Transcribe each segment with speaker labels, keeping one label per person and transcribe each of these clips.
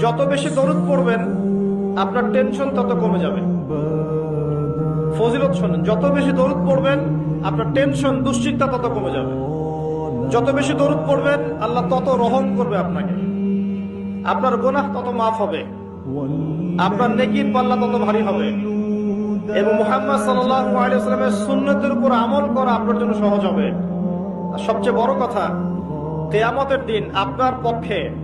Speaker 1: যত বেশি দরুদ পড়বেন, আপনার টেনশন তত কমে যাবে। ফজিলত শোনেন, যত বেশি দরুদ পড়বেন, আপনার টেনশন দুশ্চিন্তা তত কমে যাবে। যত বেশি দরুদ পড়বেন, আল্লাহ তত রহম করবে আপনাকে। আপনার গোনাহ তত মাফ হবে। আপনার নেকির পাল্লা তত ভারী হবে। এবং মুহাম্মদ ওয়াসাল্লামের সুন্নতের উপর আমল করা আপনার জন্য সহজ হবে। সবচেয়ে বড় কথা, কেয়ামতের দিন আপনার পক্ষে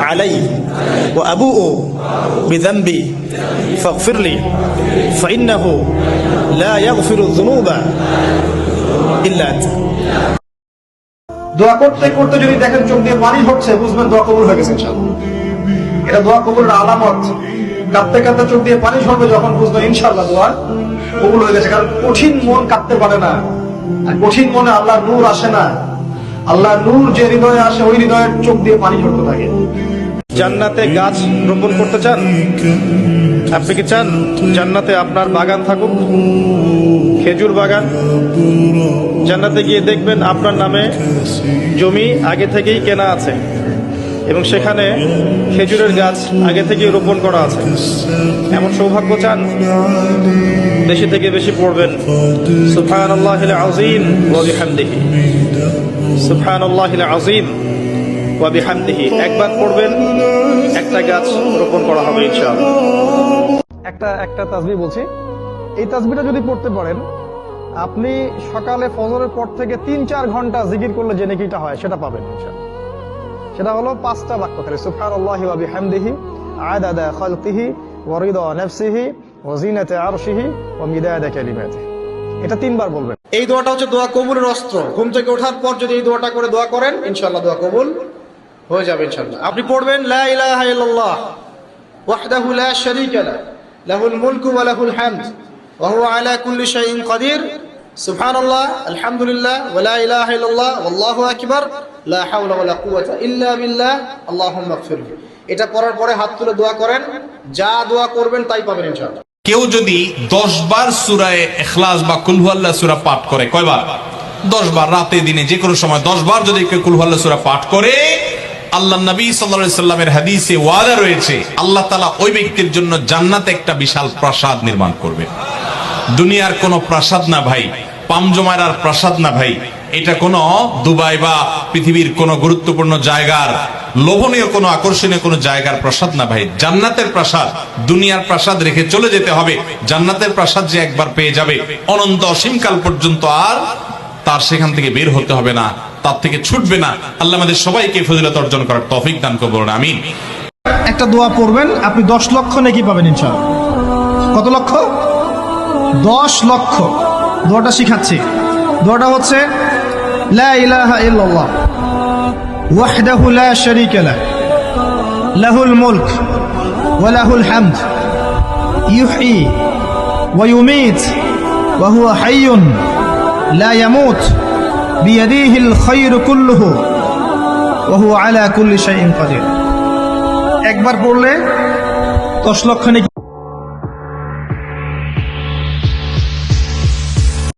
Speaker 1: علي وأبوء بذنبي فاغفر لي فإنه لا يغفر الذنوب إلا أنت দোয়া করতে করতে যদি দেখেন চোখ দিয়ে পানি হচ্ছে বুঝবেন দোয়া কবুল হয়ে গেছে ইনশাআল্লাহ এটা দোয়া কবুলের আলামত কাঁদতে কাঁদতে চোখ দিয়ে পানি ঝরবে যখন বুঝবে ইনশাআল্লাহ দোয়া কবুল হয়ে গেছে কারণ কঠিন মন কাঁদতে পারে না আর কঠিন মনে আল্লাহর নূর আসে না আল্লাহর নূর যে হৃদয়ে আসে, ওই হৃদয়ের চোখ দিয়ে পানি ঝরতে থাকে। জান্নাতে গাছ রোপণ করতে চান? আপনি কি চান জান্নাতে আপনার বাগান থাকুক? খেজুর বাগান? জান্নাতে গিয়ে দেখবেন আপনার নামে জমি আগে থেকেই কেনা আছে এবং সেখানে খেজুরের গাছ আগে থেকেই রোপণ করা আছে। এমন সৌভাগ্য চান? বেশি থেকে বেশি পড়বেন। সুফান আল্লাহ আজিম ওয়াবিহামদিহি সুফান আল্লাহ আজিম ওয়াবিহামদিহি একবার পড়বেন, একটা গাছ রোপণ করা হবে ইনশাআল্লাহ।
Speaker 2: একটা একটা বলছি। এই তাসবিটা যদি পড়তে পারেন, আপনি সকালে ফজরের পর থেকে তিন চার ঘণ্টা জিকির করলে যে নেকিটা হয়, সেটা পাবেন। সেটা হলো পাঁচটা বাক্য থাকে সুবহানাল্লাহি ওয়া বিহামদিহি, আদাদা খালকিহি ওয়া জিনাতা আরশিহি ওয়া মিদাদা কালিমাতিহি এটা তিনবার বলবেন।
Speaker 1: এই দোয়াটা হচ্ছে দোয়া কবুলের অস্ত্র। ঘুম থেকে ওঠার পর যদি এই দোয়াটা করে দোয়া করেন, ইনশাআল্লাহ দোয়া কবুল হয়ে যাবে, ইনশাআল্লাহ। আপনি পড়বেন, লা ইলাহা ইল্লাল্লাহ, ওয়াহদাহু লা শারীকা লা, লাহুল মুলকু ওয়া লাহুল হামদ, ওয়া হুয়া আলা কুল্লি শাইইন কাদির। সুবহানাল্লাহ, আলহামদুলিল্লাহ, ওয়া লা ইলাহা ইল্লাল্লাহ, ওয়াল্লাহু আকবার, লা হাওলা ওয়া লা কুওয়াতা ইল্লা বিল্লাহ, আল্লাহুম্মা ইগফিরলি এটা পড়ার পরে হাত তুলে দোয়া করেন, যা দোয়া করবেন তাই পাবেন, ইনশাআল্লাহ।
Speaker 3: কেউ যদি দশ বার সুরায় এখলাস বা কুলহুয়াল্লাহ সুরা পাঠ করে, কয়বার? দশ বার, রাতে, দিনে, যে কোনো সময় দশ বার যদি কেউ কুলহুয়াল্লাহ সুরা পাঠ করে, আল্লাহ নবী সাল্লা সাল্লামের হাদিসে ওয়াদা রয়েছে, আল্লাহ তালা ওই ব্যক্তির জন্য জান্নাতে একটা বিশাল প্রাসাদ নির্মাণ করবে। দুনিয়ার কোনো প্রাসাদ না ভাই পামজমারার প্রাসাদ না ভাই, এটা কোনো দুবাই বা পৃথিবীর কোনো গুরুত্বপূর্ণ জায়গার লোভনীয় কোনো আকর্ষণীয় কোনো জায়গার প্রাসাদ না ভাই। জান্নাতের প্রাসাদ, দুনিয়ার প্রাসাদ রেখে চলে যেতে হবে। জান্নাতের প্রাসাদ যে একবার পেয়ে যাবে, অনন্ত অসীমকাল পর্যন্ত আর তার সেখান থেকে বের হতে হবে না, তার থেকে ছুটবে না। আল্লাহ আমাদের সবাইকে ফজিলত অর্জন করার তৌফিক দান করব আমিন।
Speaker 2: একটা দোয়া পড়বেন, আপনি দশ লক্ষ নেকি পাবেন ইনশাআল্লাহ। কত লক্ষ? দশ লক্ষ। দোয়াটা শিখাচ্ছি। দোয়াটা হচ্ছে, লা ইলাহা ইল্লাল্লাহ। ওয়াহদাহু লা শারীকা লাহ লাহুল মুলক ওয়া লাহুল হামদ ইউহয়ি ওয়া ইউমীত ওয়া হুয়া হাইয়ুন লা ইয়ামুত বিয়াদিহিল খায়রু কুল্লুহু ওয়া হুয়া আলা কুল্লি শাইইন কাদির একবার পড়লে দশ লক্ষ নাকি